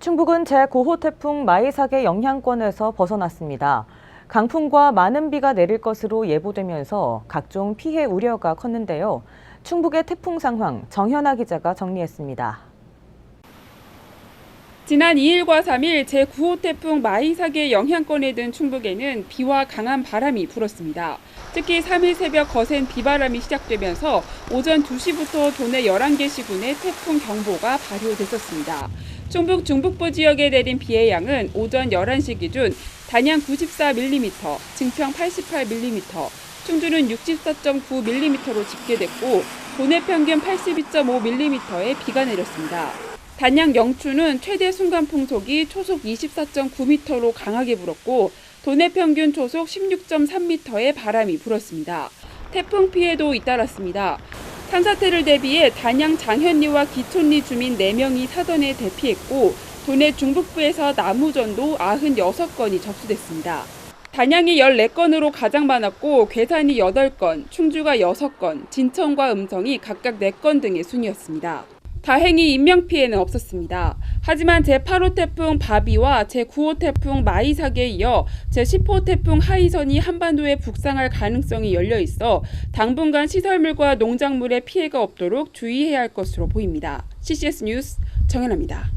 충북은 제9호 태풍 마이삭의 영향권에서 벗어났습니다. 강풍과 많은 비가 내릴 것으로 예보되면서 각종 피해 우려가 컸는데요. 충북의 태풍 상황 정현아 기자가 정리했습니다. 지난 2일과 3일 제9호 태풍 마이삭의 영향권에 든 충북에는 비와 강한 바람이 불었습니다. 특히 3일 새벽 거센 비바람이 시작되면서 오전 2시부터 도내 11개 시군에 태풍 경보가 발효됐었습니다. 충북 중북부 지역에 내린 비의 양은 오전 11시 기준 단양 94mm, 증평 88mm, 충주는 64.9mm로 집계됐고 도내 평균 82.5mm의 비가 내렸습니다. 단양 영추는 최대 순간 풍속이 초속 24.9m로 강하게 불었고 도내 평균 초속 16.3m의 바람이 불었습니다. 태풍 피해도 잇따랐습니다. 산사태를 대비해 단양 장현리와 기촌리 주민 4명이 사전에 대피했고 도내 중북부에서 나무전도 96건이 접수됐습니다. 단양이 14건으로 가장 많았고 괴산이 8건, 충주가 6건, 진천과 음성이 각각 4건 등의 순이었습니다. 다행히 인명피해는 없었습니다. 하지만 제8호 태풍 바비와 제9호 태풍 마이삭에 이어 제10호 태풍 하이선이 한반도에 북상할 가능성이 열려 있어 당분간 시설물과 농작물에 피해가 없도록 주의해야 할 것으로 보입니다. CCS 뉴스 정현아입니다.